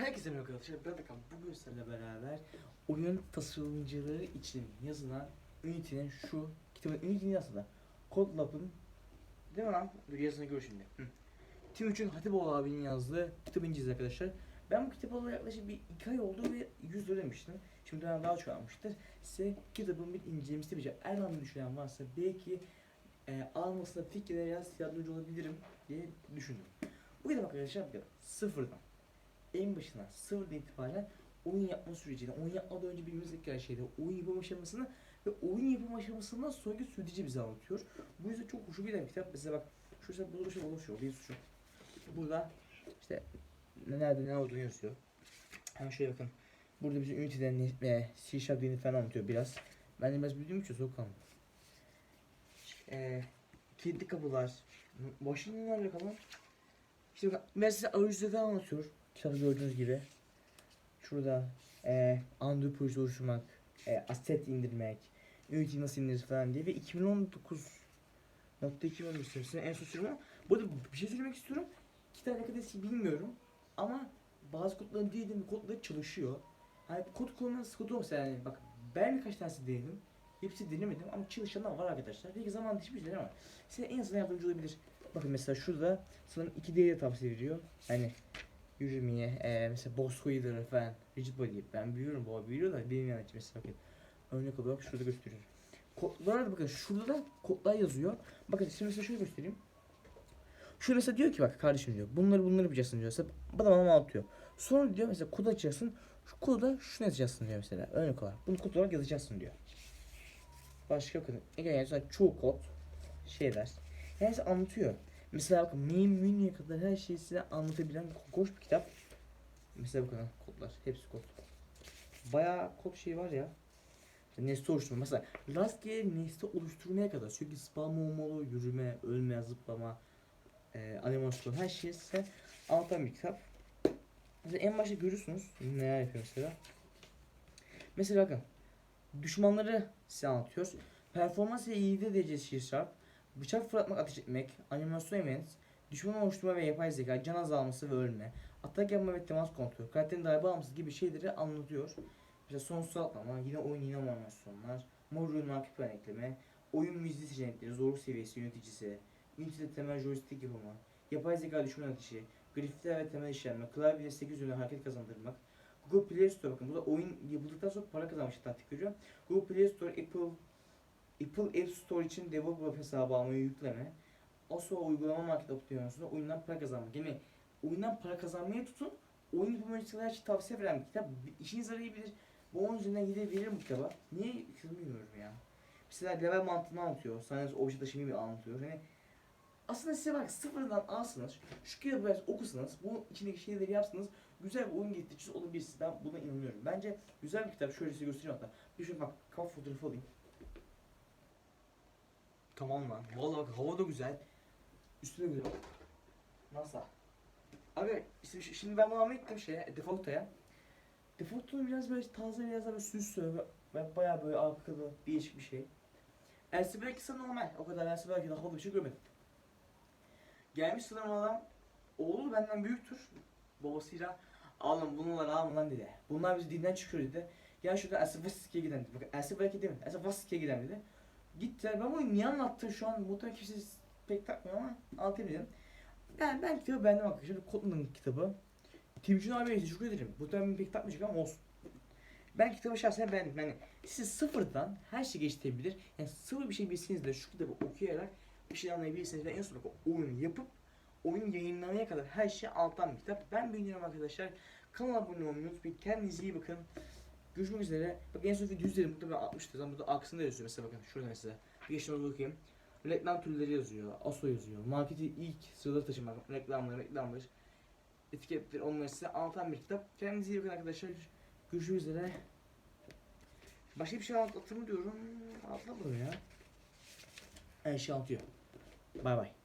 Herkese merhaba arkadaşlar. Ben Atakan. Bugün sizlerle beraber oyun tasarımcılığı için yazılan Unity'nin şu kitabın Unity'nin aslında Code Lab'ın değil mi lan? Dur yazını gör şimdi. Hı. Timuçin Hatipoğlu abinin yazdığı kitabı inceleyeceğiz arkadaşlar. Ben bu kitabı yaklaşık bir iki ay oldu ve 100 lira demiştim. Şimdi daha çok almıştır. Size kitabın bir incelemesi yapacağım. Eğer almayı düşünen varsa belki e, almasına fikirlere yaz yardımcı olabilirim diye düşündüm. Bu kitap arkadaşlar sıfırdan en başına sıfırdan itibaren oyun yapma sürecini, oyun yapmadan önce bilmemiz gereken şeyleri, oyun yapım aşamasını ve oyun yapım aşamasından sonraki süreci bize anlatıyor. Bu yüzden çok hoşuma giden bir kitap. Mesela bak şurada burada şey oluşuyor, bir şu. Burada işte ne- nerede ne olduğunu yazıyor. Hemen şöyle bakın. Burada bizim Unity'den ne- ve C Sharp dilini falan anlatıyor biraz. Ben de biraz bildiğim için soğuk kaldım. Eee kilitli kapılar. Washington'la kalan. İşte mesela arayüzleri anlatıyor. Kitapta gördüğünüz gibi. Şurada e, Android projesi oluşturmak, e, asset indirmek, Unity nasıl indirir falan diye ve 2019 nokta 2019 senesinde en son sürüm ama bu arada bir şey söylemek istiyorum. Kitap ne kadar eski bilmiyorum ama bazı kodların değildim kodları çalışıyor. Hani kod kullanmanın sıkıntı olmasa yani bak ben birkaç tanesi denedim. Hepsi denemedim ama çalışanlar var arkadaşlar. Belki zaman hiçbir şey ama size en azından yardımcı olabilir. Bakın mesela şurada sanırım iki değeri tavsiye ediyor. Hani yürümeye, e, mesela boss koyuları falan, rigid body. Ben biliyorum bu biliyor da bilmeyen için mesela bakın. Örnek olarak şurada gösteriyorum. Kodlara da bakın şurada da kodlar yazıyor. Bakın şimdi mesela şöyle göstereyim. Şurada mesela diyor ki bak kardeşim diyor bunları bunları yapacaksın diyor. Mesela bana bana anlatıyor. Sonra diyor mesela kod açacaksın. Şu koda şunu yazacaksın diyor mesela. Örnek olarak. Bunu kod olarak yazacaksın diyor. Başka bakın. Yani çoğu kod şeyler. Yani anlatıyor. Mesela bakın main menüye kadar her şeyi size anlatabilen koş bir kitap. Mesela bakın kodlar. Hepsi kod. Bayağı kod şey var ya. Nesne oluşturma. Mesela rastgele nesne oluşturmaya kadar sürekli spam olmalı, yürüme, ölme, zıplama, e, animasyon her şeyi size anlatan bir kitap. Mesela en başta görüyorsunuz neler yapıyor mesela. Mesela bakın düşmanları size anlatıyor. Performans ve iyiliği derecesi şart. Bıçak fırlatmak, ateş etmek, animasyon event, düşman oluşturma ve yapay zeka, can azalması ve ölme, atak yapma ve temas kontrol, karakterin darbe alması gibi şeyleri anlatıyor. Mesela sonsuz atlama, yine oyun yine animasyonlar, modül market plan ekleme, oyun müziği seçenekleri, zorluk seviyesi, yöneticisi, Unity'de temel joystick yapımı, yapay zeka düşman ateşi, grafikler ve temel işlenme, klavye 8 yönlü hareket kazandırmak, Google Play Store bakın burada oyun yapıldıktan sonra para kazanmış taktik veriyor. Google Play Store, Apple Apple App Store için developer hesabı almayı yükleme. Aso uygulama market optimizasyonunda oyundan para kazanmak. Yani oyundan para kazanmaya tutun. Oyun yapımcılara şey tavsiye veren bir kitap. İşiniz arayabilir. Bu onun üzerinden gidip veririm bu kitaba. Niye bilmiyorum ya. Mesela level mantığını anlatıyor. Sadece obje taşımayı bir anlatıyor. Hani aslında size bak sıfırdan alsınız. Şu kitabı biraz okusanız. Bu içindeki şeyleri yapsanız. Güzel bir oyun getiricisi olabilirsiniz. Ben buna inanıyorum. Bence güzel bir kitap. Şöyle size göstereyim hatta. Bir şöyle bak kafa fotoğrafı alayım. Tamam lan. Vallahi hava da güzel. Üstüne güzel. Nasıl? Abi işte şimdi ben bunu ettim şeye, default'a. Default'un biraz böyle taze biraz daha böyle süslü ve, ve bayağı böyle arkada değişik bir şey. Elsi belki normal. O kadar Elsi belki daha bir şey görmedim. Gelmiş sanırım adam. Oğlu benden büyüktür. Babasıyla alın bunlar alın lan dedi. Bunlar bizi dinden çıkıyor dedi. Gel şurada Elsi Vasiski'ye giden dedi. Bakın Elsi belki değil mi? Elsi Vasiski'ye giden dedi. Gittiler. Ben bunu niye anlattım şu an? Muhtemelen kimse pek takmıyor ama anlatayım dedim. Ben, ben kitabı beğendim arkadaşlar. Kotman'ın kitabı. Timuçin abiye teşekkür ederim. Muhtemelen pek takmayacak ama olsun. Ben kitabı şahsen beğendim. Yani siz sıfırdan her şey geçtirebilir. Yani sıfır bir şey bilseniz de şu kitabı okuyarak bir şey anlayabilirsiniz ve en sonunda oyunu yapıp oyun yayınlanana kadar her şey alttan bir kitap. Ben beğeniyorum arkadaşlar. Kanala abone olmayı unutmayın. Kendinize iyi bakın. Görüşmek üzere. Bak en son video 100 derim. Muhtemelen 60'tır. Ama burada arkasında yazıyor mesela bakın. Şurada mesela. Bir geçtim bakayım. Reklam türleri yazıyor. ASO yazıyor. Marketi ilk sırada taşımak. Reklamlar, reklamlar. Etiketleri onları size anlatan bir kitap. Kendinize iyi bakın arkadaşlar. Görüşmek üzere. Başka bir şey anlatır mı diyorum. Atladım ya. Her şey anlatıyor. Bay bay.